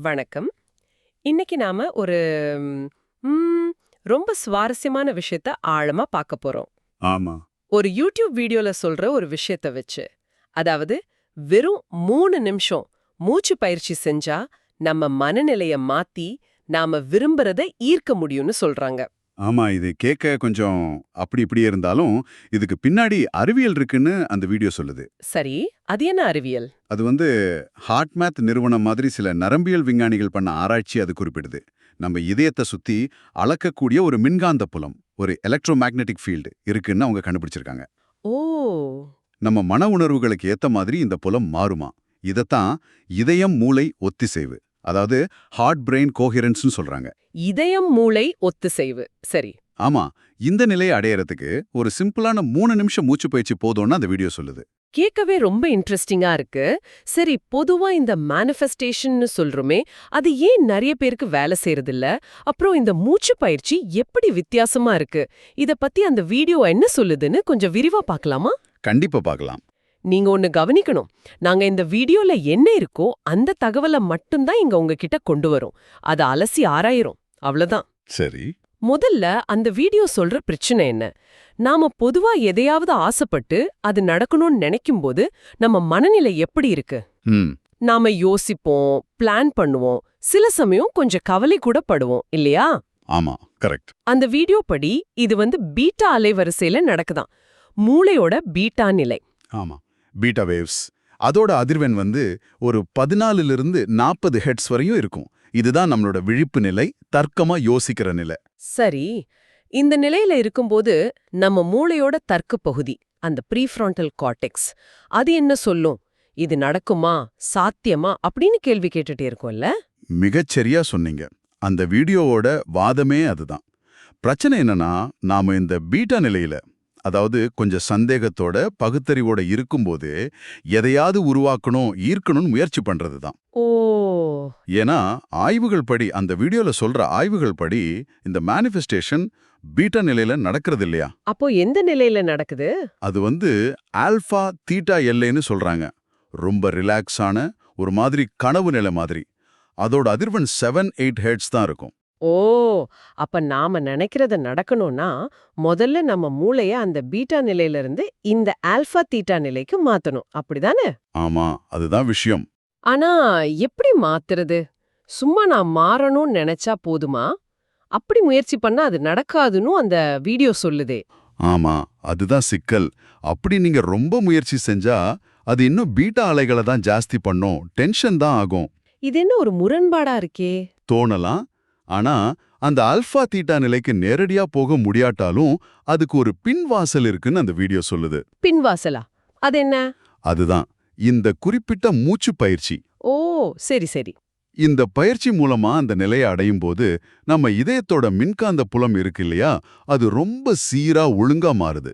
வணக்கம். இன்னைக்கு நாம ஒரு ரொம்ப சுவாரஸ்யமான விஷயத்த ஆழமா பார்க்க போறோம். ஆமா. ஒரு யூடியூப் வீடியோல சொல்ற ஒரு விஷயத்த வச்சு அதாவது வெறும் மூணு நிமிஷம் மூச்சு பயிற்சி செஞ்சா நம்ம மனநிலைய மாத்தி நாம விரும்புறத ஈர்க்க முடியும்னு சொல்றாங்க. ஆமா இது கேட்க கொஞ்சம் அப்படி இப்படி இருந்தாலும் இதுக்கு பின்னாடி அறிவியல் இருக்குன்னு அந்த வீடியோ சொல்லுது. சரி அது என்ன அறிவியல்? அது வந்து ஹார்ட் மேத் நிறுவனம் மாதிரி சில நரம்பியல் விஞ்ஞானிகள் பண்ண ஆராய்ச்சி அது குறிப்பிடுது. நம்ம இதயத்தை சுத்தி அளக்கக்கூடிய ஒரு மின்காந்த புலம் ஒரு எலக்ட்ரோ மேக்னெட்டிக் ஃபீல்டு இருக்குன்னு அவங்க கண்டுபிடிச்சிருக்காங்க. ஓ! நம்ம மன உணர்வுகளுக்கு ஏத்த மாதிரி இந்த புலம் மாறுமா? இதத்தான் இதயம் மூளை ஒத்திசைவு அதாவது ஹார்ட் பிரெயின் கோஹிரன்ஸ்னு சொல்றாங்க. இதயம் மூளை ஒத்துசைவு. சரி. ஆமா இந்த நிலையை அடையறதுக்கு ஒரு சிம்பிளான மூணு நிமிஷம் மூச்சு பயிற்சி போதும்னு அந்த வீடியோ சொல்லுது. கேட்கவே ரொம்ப இன்ட்ரெஸ்டிங்கா இருக்கு. சரி பொதுவா இந்த மேனிஃபெஸ்டேஷன்னு சொல்றோமே அது ஏன் நிறைய பேருக்கு வேலை செய்யறதில்ல? அப்புறம் இந்த மூச்சு பயிற்சி எப்படி வித்தியாசமா இருக்கு? இத பத்தி அந்த வீடியோ என்ன சொல்லுதுன்னு கொஞ்சம் விரிவா பார்க்கலாமா? கண்டிப்பா பார்க்கலாம். நீங்க ஒன்னு கவனிக்கணும். நாங்க இந்த வீடியோல என்ன இருக்கோ அந்த தகவலை மட்டும்தான் இங்க உங்ககிட்ட கொண்டு வரோம். அத அலசி ஆராயிரும். அவ்வளவுதான் சரி. முதல்ல அந்த வீடியோ சொல்ற பிரச்சனை என்ன? நாம பொதுவா எதையாவது ஆசைப்பட்டு அது நடக்கணும்னு நினைக்கும்போது நம்ம மனநிலை எப்படி இருக்கு? நாம யோசிப்போம் பிளான் பண்ணுவோம். சில சமயம் கொஞ்சம் கவலை கூட படுவோம் இல்லையா? ஆமா கரெக்ட். அந்த வீடியோ படி இது வந்து பீட்டா அலைவரிசையில நடக்குதாம் மூளையோட பீட்டா நிலை. ஆமா பீட்டா வேவ்ஸ். அதோட அதிர்வெண் வந்து ஒரு பதினாலுல இருந்து நாற்பது ஹெட்ஸ் வரையும் இருக்கும். இதுதான் நம்மளோட விழிப்பு நிலை தர்க்கமா யோசிக்கிற நிலை. சரி இந்த நிலையில இருக்கும்போது நம்ம மூளையோட தர்க்க பகுதி அந்த ப்ரீஃப்ரான்டல் கார்டெக்ஸ் அது என்ன சொல்லும்? இது நடக்குமா? சாத்தியமா? அப்படின்னு கேள்வி கேட்டுட்டே இருக்கும்ல? மிகச்சரியா சொன்னீங்க. அந்த வீடியோவோட வாதமே அதுதான். பிரச்சனை என்னன்னா நாம இந்த பீட்டா நிலையில அதாவது கொஞ்சம் சந்தேகத்தோட பகுத்தறிவோட இருக்கும்போது எதையாவது உருவாக்கணும் ஈர்க்கணும்னு முயற்சி பண்றது தான் ஓ! ஏன்னா ஆய்வுகள் படி அந்த வீடியோல சொல்ற ஆய்வுகள் படி இந்த மேனிஃபெஸ்டேஷன் பீட்டா நிலையில நடக்கிறது இல்லையா? அப்போ எந்த நிலையில நடக்குது? அது வந்து ஆல்பா தீட்டா எல்லைன்னு சொல்றாங்க. ரொம்ப ரிலாக்ஸான ஒரு மாதிரி கனவு நிலை மாதிரி. அதோட அதிர்வெண் செவன் எயிட் ஹெட்ஸ் தான் இருக்கும். ஓ அப்ப நாம நினைக்கிறத நடக்கணும்னா முதல்ல நம்ம மூளைய அந்த பீட்டா நிலையில இருந்து இந்த ஆல்பா தீட்டா நிலைக்கு மாத்தணும். அப்படிதானே? ஆமா அதுதான் விஷயம். ஆனா எப்படி மாத்துறது? சும்மா நான் மாறணும்னு நினைச்சா போதுமா? அப்படி முயற்சி பண்ணா அது நடக்காதுன்னு அந்த வீடியோ சொல்லுதே. ஆமா அதுதான் சிக்கல். அப்படி நீங்க ரொம்ப முயற்சி செஞ்சா அது இன்னும் பீட்டா அலைகளை தான் ஜாஸ்தி பண்ணும். டென்ஷன் தான் ஆகும். இது என்ன ஒரு முரண்பாடா இருக்கே? தோணலாம். ஆனா அந்த அல்ஃபா தீட்டா நிலைக்கு நேரடியா போக முடியாட்டாலும் அதுக்கு ஒரு பின்வாசல் இருக்குன்னு அந்த வீடியோ சொல்லுது. பின்வாசலா? அது என்ன? அதுதான். இந்த குறிப்பிட்ட மூச்சு பயிற்சி. ஓ சரி சரி. இந்த பயிற்சி மூலமா அந்த நிலையை அடையும் போது நம்ம இதயத்தோட மின்காந்த புலம் இருக்கு இல்லையா? அது ரொம்ப சீரா ஒழுங்கா மாறுது.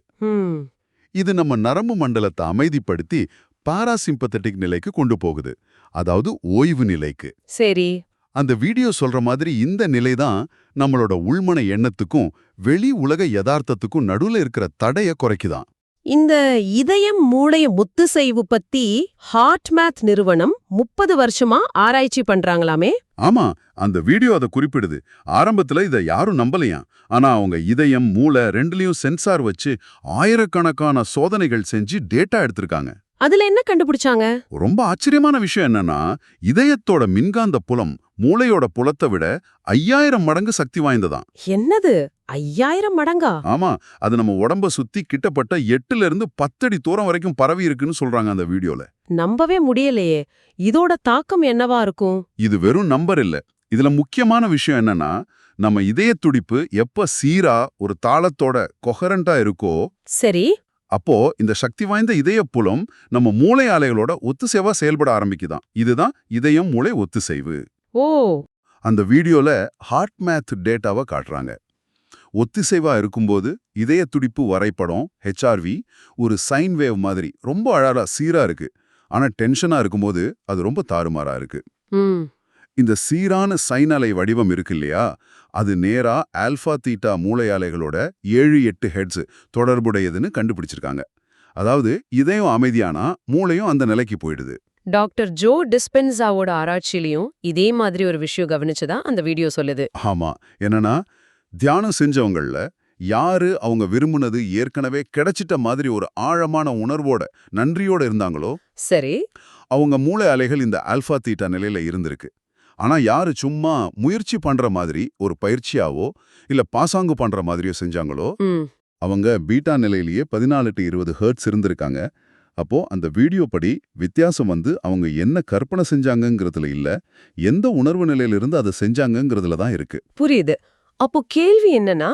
இது நம்ம நரம்பு மண்டலத்தை அமைதிப்படுத்தி பாராசிம்பத்தட்டிக் நிலைக்கு கொண்டு போகுது. அதாவது ஓய்வு நிலைக்கு. சரி. அந்த வீடியோ சொல்ற மாதிரி இந்த நிலைதான் நம்மளோட உள்மன எண்ணத்துக்கும் வெளி உலக யதார்த்தத்துக்கும் நடுவுல இருக்கிற தடைய குறைக்குதான். இந்த இதயம் மூளைய முத்துசைவு பத்தி ஹார்ட் மேத் நிறுவனம் முப்பது வருஷமா ஆராய்ச்சி பண்றாங்களாமே. ஆமா அந்த வீடியோ அதை குறிப்பிடுது. ஆரம்பத்துல இத யாரும் நம்பலையாம். ஆனா அவங்க இதயம் மூளை ரெண்டுலயும் சென்சார் வச்சு ஆயிரக்கணக்கான சோதனைகள் செஞ்சு டேட்டா எடுத்திருக்காங்க. அதுல என்ன கண்டுபிடிச்சாங்க? ரொம்ப ஆச்சரியமான விஷயம் என்னன்னா இதயத்தோட மின்காந்த புலம் மூளையோட புலத்தை விட ஐயாயிரம் மடங்கு சக்தி வாய்ந்ததாம் என்னது? ஐயாயிரம் மடங்கா? ஆமா அது நம்ம உடம்ப சுத்தி கிட்டப்பட்ட எட்டுல இருந்து பத்தடி தூரம் வரைக்கும் பரவி இருக்குன்னு சொல்றாங்க அந்த வீடியோல. நம்பவே முடியலையே. இதோட தாக்கம் என்னவா இருக்கும்? இது வெறும் நம்பர் இல்ல. இதுல முக்கியமான விஷயம் என்னன்னா நம்ம இதய துடிப்பு எப்ப சீரா ஒரு தாளத்தோட கொஹரண்டா இருக்கோ சரி. அப்போ இந்த சக்தி வாய்ந்த இதய புலம் நம்ம மூளை ஆலைகளோட ஒத்துசைவா செயல்பட ஆரம்பிக்குதாம் இதுதான் இதயம் மூளை ஒத்துசைவு ஓ! அந்த வீடியோல ஹார்ட் மேத் டேட்டாவை காட்டுறாங்க ஒத்திசைவா இருக்கும்போது இதய துடிப்பு வரைபடம் ஹெச்ஆர்வி ஒரு சைன் வேவ் மாதிரி ரொம்ப அழகா சீரா இருக்கு. ஆனா டென்ஷனா இருக்கும்போது அது ரொம்ப தாறுமாறா இருக்கு. இந்த சீரான சைன் அலை வடிவம் இருக்கு இல்லையா அது நேரா ஆல்பா தீட்டா மூளை அலைகளோட ஏழு எட்டு ஹெட்ஸ் தொடர்புடையதுன்னு கண்டுபிடிச்சிருக்காங்க. அதாவது இதயம் அமைதியானா மூளையும் அந்த நிலைக்கு போயிடுது. டாக்டர் ஜோ டிஸ்பென்சாவோட ஆராய்ச்சியிலையும் இதே மாதிரி ஒரு விஷயம் கவனிச்சதா அந்த வீடியோ சொல்லுது. ஆமா. என்னன்னா தியானம் செஞ்சவங்கள யாரு அவங்க விரும்புனது ஏற்கனவே கிடைச்சிட்ட மாதிரி ஒரு ஆழமான உணர்வோட நன்றியோட இருந்தாங்களோ? சரி. அவங்க மூளை அலைகள் இந்த ஆல்பா தீட்டா நிலையில இருந்திருக்கு. ஆனா யாரு சும்மா முயற்சி பண்ற மாதிரி ஒரு பயிற்சியாவோ இல்ல பாசாங்கு பண்ற மாதிரியோ செஞ்சாங்களோ அவங்க பீட்டா நிலையிலேயே பதினாலு டு இருபது ஹெர்ட்ஸ் இருந்திருக்காங்க. அப்போ அந்த வீடியோ படி வித்தியாசம் வந்து அவங்க என்ன கற்பனை செஞ்சாங்கங்கிறதுல இல்ல எந்த உணர்வு நிலையிலிருந்து அதை செஞ்சாங்கங்கிறதுல தான் இருக்கு. புரியுது. அப்போ கேள்வி என்னன்னா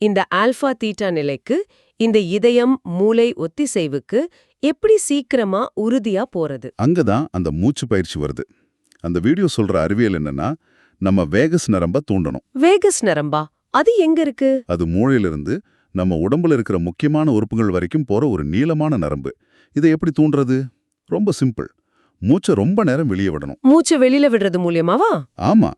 இந்த ஆல்பா தீட்டா நிலைக்கு இந்த இதயம் மூளை ஒத்திசைவுக்கு எப்படி சீக்கிரமா உறுதியா போறது? அங்கதான் அந்த மூச்சு பயிற்சி வருது. அந்த வீடியோ சொல்ற அறிவியல் என்னன்னா நம்ம வேகஸ் நரம்ப தூண்டணும். வேகஸ் நரம்பா? அது எங்க இருக்கு? அது மூளையிலிருந்து நம்ம உடம்புல இருக்கிற முக்கியமான உறுப்புகள் வரைக்கும் போற ஒரு நீளமான நரம்பு. இதை எப்படி தூண்டுறது? ரொம்ப சிம்பிள். மூச்சை ரொம்ப நேரம் வெளியே விடணும். மூச்சை வெளியில விடுறது மூலியமாவா? ஆமா.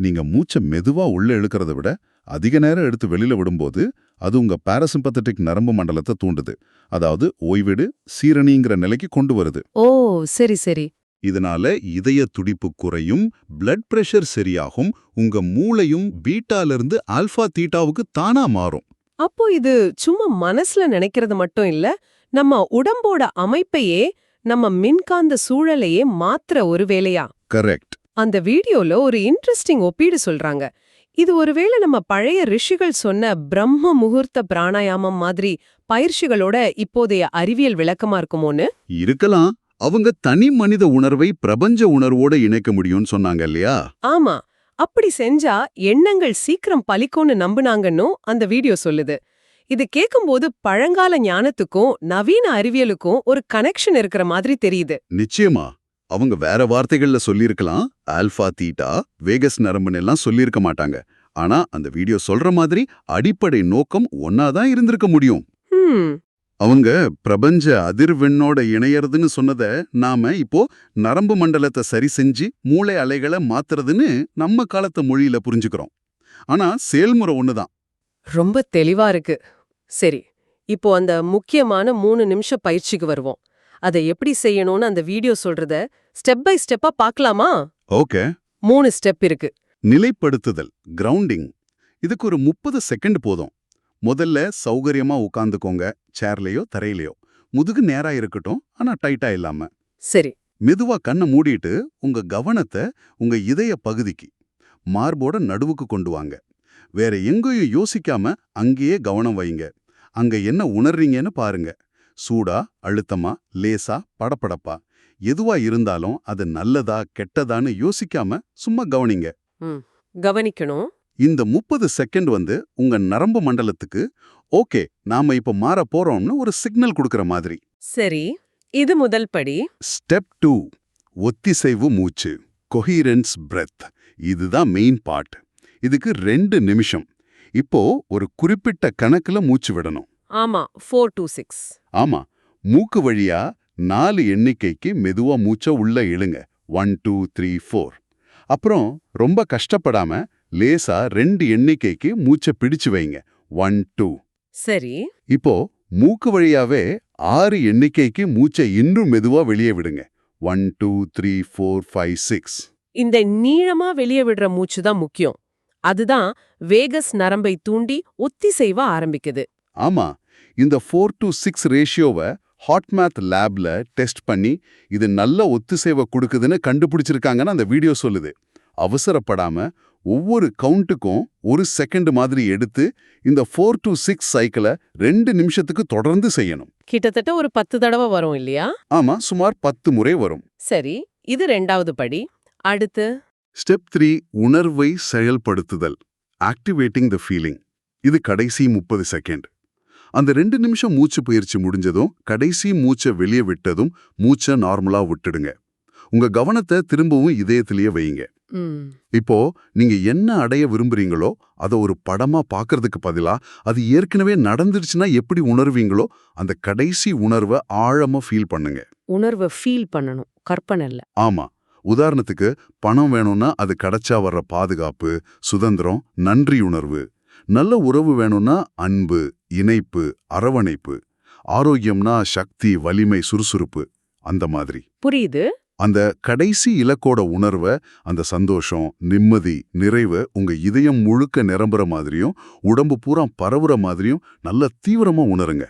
நீங்க மூச்சை மெதுவா உள்ள இழுக்கிறத விட அதிக நேரம் எடுத்து வெளியில விடும்போது அது உங்க பாரசிம்பத்தட்டிக் நரம்பு மண்டலத்தை தூண்டுது. அதாவது ஓய்விடு சீரணிங்கிற நிலைக்கு கொண்டு வருது. ஓ சரி சரி. இதனால இதய துடிப்பு குறையும் பிளட் பிரஷர் சரியாகும் உங்க மூளையும் பீட்டால இருந்து ஆல்பா தீட்டாவுக்கு தானா மாறும். அப்போ இது சும்மா மனசுல நினைக்கிறது மட்டும் இல்ல நம்ம உடம்போட அமைப்பையே நம்ம மின்காந்த சூழலையே மாத்துற ஒரு வேலையா? கரெக்ட் அந்த வீடியோல ஒரு இன்ட்ரெஸ்டிங் ஒப்பீடு சொல்றாங்க. இது ஒருவேளை நம்ம பழைய ரிஷிகள் சொன்ன பிரம்ம முகூர்த்த பிராணாயாமம் மாதிரி பயிற்சிகளோட இப்போதைய அறிவியல் விளக்கமா இருக்குமோன்னு? இருக்கலாம். அவங்க தனி மனித உணர்வை பிரபஞ்ச உணர்வோட இணைக்க முடியும்னு சொன்னாங்க இல்லையா? ஆமா. அப்படி செஞ்சா எண்ணங்கள் சீக்கிரம் பலிக்கும்னு நம்புனாங்கன்னு அந்த வீடியோ சொல்லுது. இது கேக்கும்போது பழங்கால ஞானத்துக்கும் நவீன அறிவியலுக்கும் ஒரு கனெக்ஷன் இருக்கிற மாதிரி தெரியுது. நிச்சயமா. அவங்க வேற வார்த்தைகள்ல சொல்லியிருக்கலாம். ஆல்பா தீட்டா வேகஸ் நரம்புன்னு எல்லாம் சொல்லியிருக்க மாட்டாங்க. ஆனா அந்த வீடியோ சொல்ற மாதிரி அடிப்படை நோக்கம் ஒன்னாதான் இருந்திருக்க முடியும். அவங்க பிரபஞ்ச அதிர்வெண்ணோட இணையறதுன்னு சொன்னத நாம இப்போ நரம்பு மண்டலத்தை சரி செஞ்சு மூளை அலைகளை மாத்துறதுன்னு நம்ம காலத்து மொழியில புரிஞ்சுக்கிறோம். ஆனா செயல்முறை ஒண்ணுதான். ரொம்ப தெளிவா இருக்கு. சரி இப்போ அந்த முக்கியமான மூணு நிமிஷம் பயிற்சிக்கு வருவோம். அதை எப்படி செய்யணும்னு அந்த வீடியோ சொல்றத ஸ்டெப் பை ஸ்டெப்பா பார்க்கலாமா? ஓகே. மூணு ஸ்டெப் இருக்கு. நிலைப்படுத்துதல் கிரவுண்டிங். இதுக்கு ஒரு முப்பது செகண்ட் போதும். முதல்ல சௌகரியமா உட்காந்துக்கோங்க சேர்லயோ தரையிலயோ. முதுகு நேரா இருக்கட்டும் ஆனா டைட்டா இல்லாம. சரி. மெதுவா கண்ணை மூடிட்டு உங்க கவனத்தை உங்க இதய பகுதிக்கு மார்போட நடுவுக்கு கொண்டு வாங்க. வேற எங்கேயும் யோசிக்காம அங்கேயே கவனம் வைங்க. அங்க என்ன உணர்றீங்கன்னு பாருங்க. சூடா அழுத்தமா லேசா படபடப்பா. எதுவா இருந்தாலும் அது நல்லதா கெட்டதான்னு யோசிக்காம சும்மா கவனிங்க. கவனிக்கணும். இந்த முப்பது செகண்ட் வந்து உங்க நரம்பு மண்டலத்துக்கு ஓகே நாம இப்ப மாற போறோம்னு ஒரு சிக்னல் கொடுக்கற மாதிரி. சரி இது முதல் படி. ஸ்டெப் டூ ஒத்திசைவு மூச்சு கொஹீரன்ஸ் பிரெத் இதுதான் மெயின் பார்ட் இதுக்கு ரெண்டு நிமிஷம். இப்போ ஒரு குறிப்பிட்ட கணக்குல மூச்சு விடணும். ஆமா ஃபோர் டூ சிக்ஸ் ஆமா மூக்கு வழியா நாலு எண்ணிக்கைக்கு மெதுவா மூச்ச உள்ள இழுங்க. ஒன் டூ த்ரீ ஃபோர் அப்புறம் ரொம்ப கஷ்டப்படாம லேசா ரெண்டு எண்ணிக்கைக்கு மூச்சை பிடிச்சு வைங்க. ஒன் டூ சரி. இப்போ மூக்கு வழியாவே ஆறு எண்ணிக்கைக்கு மூச்சை இன்னும் மெதுவா வெளியே விடுங்க. One two three four five six இந்த நீளமா வெளியே விடுற மூச்சு தான் முக்கியம். அதுதான் வேகஸ் நரம்பை தூண்டி ஒத்திசைவ ஆரம்பிக்குது. ஆமா. இந்த ஃபோர் டு சிக்ஸ் ரேஷியோவை ஹாட்மேத் லேப்ல டெஸ்ட் பண்ணி இது நல்ல ஒத்திசைவை கொடுக்குதுன்னு கண்டுபிடிச்சிருக்காங்கன்னு அந்த வீடியோ சொல்லுது. அவசரப்படாம ஒவ்வொரு கவுண்ட்டுக்கும் ஒரு செகண்ட் மாதிரி எடுத்து இந்த ஃபோர் டு சிக்ஸ் சைக்கிளை ரெண்டு நிமிஷத்துக்கு தொடர்ந்து செய்யணும். கிட்டத்தட்ட ஒரு பத்து தடவை வரும் இல்லையா? ஆமா சுமார் பத்து முறை வரும். சரி இது ரெண்டாவது படி. அடுத்து? ஸ்டெப் த்ரீ உணர்வை செயல்படுத்துதல். ஆக்டிவேட்டிங் த ஃபீலிங் இது கடைசி முப்பது செகண்ட் அந்த ரெண்டு நிமிஷம் மூச்சு பயிற்சி முடிஞ்சதும் கடைசி மூச்சை வெளியே விட்டதும் மூச்சை நார்மலா விட்டுடுங்க. உங்க கவனத்தை திரும்பவும் இதயத்திலேயே வையுங்க. இப்போ நீங்க என்ன அடைய விரும்புறீங்களோ அதை ஒரு படமா பார்க்கறதுக்கு பதிலா அது ஏற்கனவே நடந்துருச்சுன்னா எப்படி உணர்வீங்களோ அந்த கடைசி உணர்வை ஆழமா ஃபீல் பண்ணுங்க. உணர்வை ஃபீல் பண்ணணும். கற்பனை இல்ல. ஆமா. உதாரணத்துக்கு பணம் வேணும்னா அது கிடைச்சா வர்ற பாதுகாப்பு சுதந்திரம் நன்றி உணர்வு நல்ல உறவு வேணும்னா அன்பு இணைப்பு அரவணைப்பு. ஆரோக்கியம்னா சக்தி வலிமை சுறுசுறுப்பு. அந்த மாதிரி. புரியுது. அந்த கடைசி இலக்கோட உணர்வை அந்த சந்தோஷம் நிம்மதி நிறைவு உங்க இதயம் முழுக்க நிரம்புற மாதிரியும் உடம்பு பூரா பரவுற மாதிரியும் நல்ல தீவிரமா உணருங்க.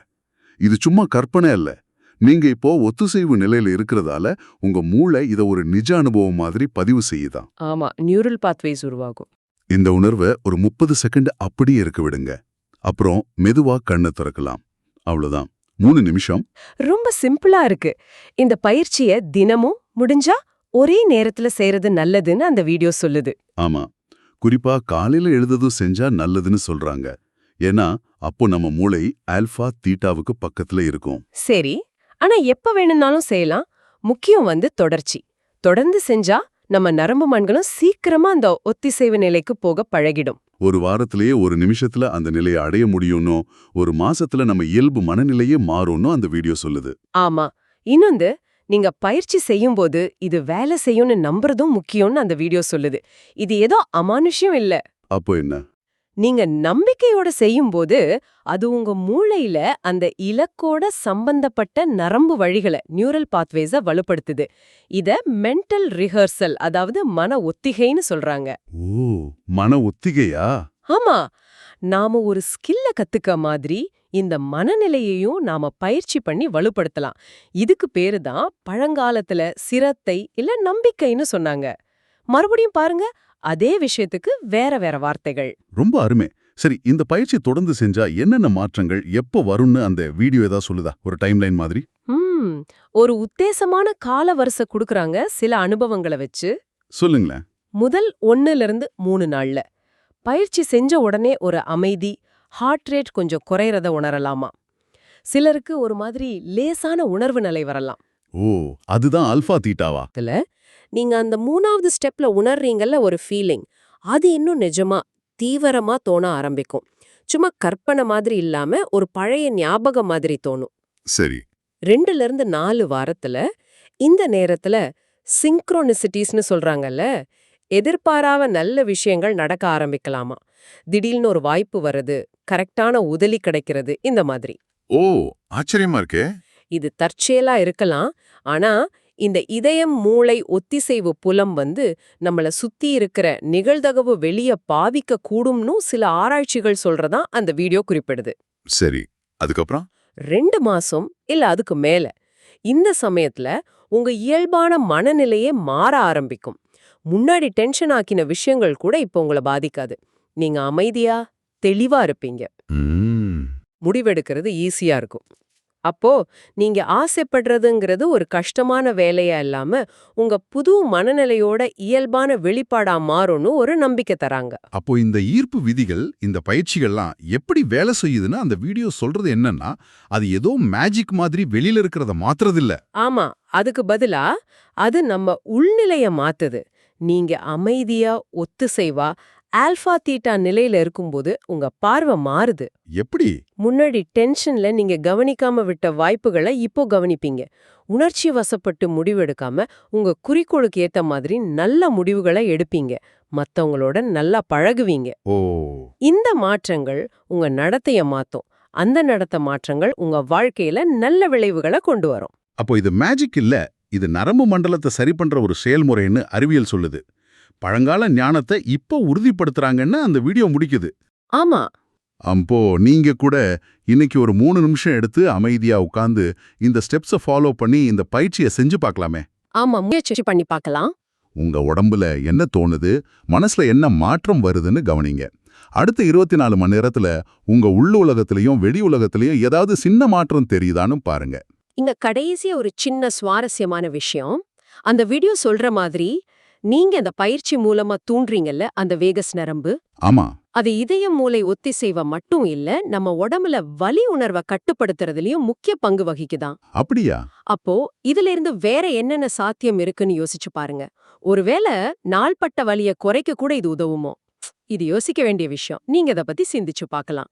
இது சும்மா கற்பனை அல்ல. நீங்க இப்போ ஒத்துசைவு நிலையில இருக்கிறதால உங்க மூளை இத ஒரு நிஜ அனுபவம் மாதிரி பதிவு செய்யுதான். ஆமா நியூரல் பாத்வேஸ் உருவாகும். இந்த உணர்வை ஒரு முப்பது செகண்ட் அப்படியே இருக்க விடுங்க. அப்புறம் மெதுவா கண்ணை திறக்கலாம். அவ்வளவுதான். மூணு நிமிஷம். ரொம்ப சிம்பிளா இருக்கு. இந்த பயிற்சிய தினமும் முடிஞ்சா ஒரே நேரத்துல செய்யறது நல்லதுன்னு அந்த வீடியோ சொல்லுது. ஆமா. குறிப்பா காலையில எழுதுறதும் செஞ்சா நல்லதுன்னு சொல்றாங்க. ஏன்னா அப்போ நம்ம மூளை ஆல்பா தீட்டாவுக்கு பக்கத்துல இருக்கும். சரி. ஆனா எப்ப வேணும்னாலும் செய்யலாம். முக்கியம் வந்து தொடர்ச்சி. தொடர்ந்து செஞ்சா நம்ம நரம்பு மண்களும் சீக்கிரமா அந்த ஒத்திசைவு நிலைக்கு போக பழகிடும். ஒரு வாரத்திலேயே ஒரு நிமிஷத்துல அந்த நிலையை அடைய முடியும்னோ ஒரு மாசத்துல நம்ம இயல்பு மனநிலையே மாறும்னு அந்த வீடியோ சொல்லுது. ஆமா. இன்னொந்து நீங்க பயிற்சி செய்யும்போது இது வேலை செய்யும்னு நம்புறதும் முக்கியம்னு அந்த வீடியோ சொல்லுது. இது ஏதோ அமானுஷ்யம் இல்ல. அப்போ என்ன? நீங்க நம்பிக்கையோட செய்யும்போது அது உங்க மூளையில அந்த இலக்கோட சம்பந்தப்பட்ட நரம்பு வழிகளை நியூரல் பாத்வேஸ வலுப்படுத்துது. இத மென்டல் ரிஹர்சல் அதாவது மன ஒத்திகைன்னு சொல்றாங்க. ஓ மன ஒத்திகையா? ஆமா. நாம ஒரு ஸ்கில்ல கத்துக்க மாதிரி இந்த மனநிலையையும் நாம பயிற்சி பண்ணி வலுப்படுத்தலாம். இதுக்கு பேரு தான் பழங்காலத்துல சிரத்தை இல்ல நம்பிக்கைன்னு சொன்னாங்க. மறுபடியும் பாருங்க அதே விஷயத்துக்கு வேற வேற வார்த்தைகள். ரொம்ப அருமை. சரி இந்த பயிற்சி தொடர்ந்து செஞ்சா என்னென்ன மாற்றங்கள் எப்போ வரும்னு அந்த வீடியோ ஏதாவது சொல்லுதா? ஒரு டைம்லைன் மாதிரி. ஒரு உத்தேசமான கால வரிசை குடுக்கறாங்க சில அனுபவங்களை வச்சு. சொல்லுங்களேன். முதல் ஒன்னுல இருந்து மூணு நாள்ல. பயிற்சி செஞ்ச உடனே ஒரு அமைதி ஹார்ட் ரேட் கொஞ்சம் குறையறத உணரலாமா? சிலருக்கு ஒரு மாதிரி லேசான உணர்வு நிலை வரலாம். ஓ அதுதான் அல்பா தீட்டாவா இதுல நீங்க அந்த மூணாவது ஸ்டெப்ல உணர்றீங்கல்ல ஒரு ஃபீலிங் அது இன்னும் நிஜமா தீவிரமா தோண ஆரம்பிக்கும். சும்மா கற்பனை மாதிரி இல்லாம ஒரு பழைய ஞாபகம் மாதிரி தோணும். சரி. ரெண்டுல இருந்து நாலு வாரத்துல இந்த நேரத்துல சிங்க்ரோனிசிட்டிஸ்னு சொல்றாங்கல்ல எதிர்பாராத நல்ல விஷயங்கள் நடக்க ஆரம்பிக்கலாமா? திடீர்னு ஒரு வாய்ப்பு வருது கரெக்டான உதவி கிடைக்கிறது இந்த மாதிரி. ஓ ஆச்சரியமா இருக்கே. இது தற்செயலா இருக்கலாம். ஆனா இந்த இதயம் மூளை ஒத்திசைவு புலம் வந்து நம்மள சுத்தி இருக்கிற நிகழ்தகவு வெளிய பாவிக்க கூடும்னு சில ஆராய்ச்சிகள் சொல்றதா அந்த வீடியோ குறிப்பிடுது. சரி அதுக்கப்புறம்? ரெண்டு மாசம் இல்ல அதுக்கு மேல. இந்த சமயத்துல உங்க இயல்பான மனநிலையே மாற ஆரம்பிக்கும். முன்னாடி டென்ஷன் ஆக்கின விஷயங்கள் கூட இப்போ உங்களை பாதிக்காது. நீங்க அமைதியா தெளிவா இருப்பீங்க. முடிவெடுக்கிறது ஈஸியா இருக்கும். அப்போ நீங்க ஆசைப்படுறதுங்கிறது ஒரு கஷ்டமான வேலையா இல்லாம உங்க புது மனநிலையோட இயல்பான வெளிப்பாடா மாறும்னு ஒரு நம்பிக்கை தராங்க. அப்போ இந்த ஈர்ப்பு விதிகள் இந்த பயிற்சிகள்லாம் எப்படி வேலை செய்யுதுன்னு அந்த வீடியோ சொல்றது என்னன்னா அது ஏதோ மேஜிக் மாதிரி வெளியில இருக்கிறத மாத்துறதில்ல. ஆமா அதுக்கு பதிலா அது நம்ம உள்நிலைய மாத்துது. நீங்க அமைதியா ஒத்துசைவா ஆல்பா தீட்டா நிலையில இருக்கும்போது உங்க பார்வை மாறுது. எப்படி? முன்னாடி டென்ஷன்ல நீங்க கவனிக்காம விட்ட வாய்ப்புகளை இப்போ கவனிப்பீங்க. உணர்ச்சி வசப்பட்டு முடிவெடுக்காம உங்க குறிக்கோளுக்கு ஏத்த மாதிரி நல்ல முடிவுகளை எடுப்பீங்க. மத்தவங்களோட நல்லா பழகுவீங்க. ஓ. இந்த மாற்றங்கள் உங்க நடத்தைய மாத்தும். அந்த நடத்த மாற்றங்கள் உங்க வாழ்க்கையில நல்ல விளைவுகளை கொண்டு வரும். அப்போ இது மேஜிக் இல்ல இது நரம்பு மண்டலத்தை சரி பண்ற ஒரு செயல்முறைன்னு அறிவியல் சொல்லுது. பழங்கால ஞானத்தை இப்போ உறுதிப்படுத்துறாங்கன்னு அந்த வீடியோ முடிக்குது. ஆமா. அப்போ நீங்க கூட இன்னைக்கு ஒரு மூணு நிமிஷம் எடுத்து அமைதியா உட்கார்ந்து இந்த ஸ்டெப்ஸை ஃபாலோ பண்ணி இந்த பயிற்சியை செஞ்சு பார்க்கலாமே. ஆமா முயற்சி பண்ணி பார்க்கலாம். உங்க உடம்புல என்ன தோணுது மனசுல என்ன மாற்றம் வருதுன்னு கவனிங்க. அடுத்த இருபத்தி நாலு மணி நேரத்துல உங்க உள்ள உலகத்திலையும் வெளி உலகத்திலையும் ஏதாவது சின்ன மாற்றம் தெரியுதான்னு பாருங்க. இங்க கடைசியா ஒரு சின்ன சுவாரஸ்யமான விஷயம். அந்த வீடியோ சொல்ற மாதிரி நீங்க அந்த பயிற்சி மூலமா தூண்டுறீங்கல்ல அந்த வேகஸ் நரம்பு? ஆமா. அது இதய மூளை ஒத்திசைவ மட்டும் இல்ல நம்ம உடம்புல வலி உணர்வை கட்டுப்படுத்துறதுலயும் முக்கிய பங்கு வகிக்குதாம் அப்படியா? அப்போ இதுல இருந்து வேற என்னென்ன சாத்தியம் இருக்குன்னு யோசிச்சு பாருங்க. ஒருவேளை நாள்பட்ட வலிய குறைக்க கூட இது உதவுமோ? இது யோசிக்க வேண்டிய விஷயம். நீங்க இத பத்தி சிந்திச்சு பார்க்கலாம்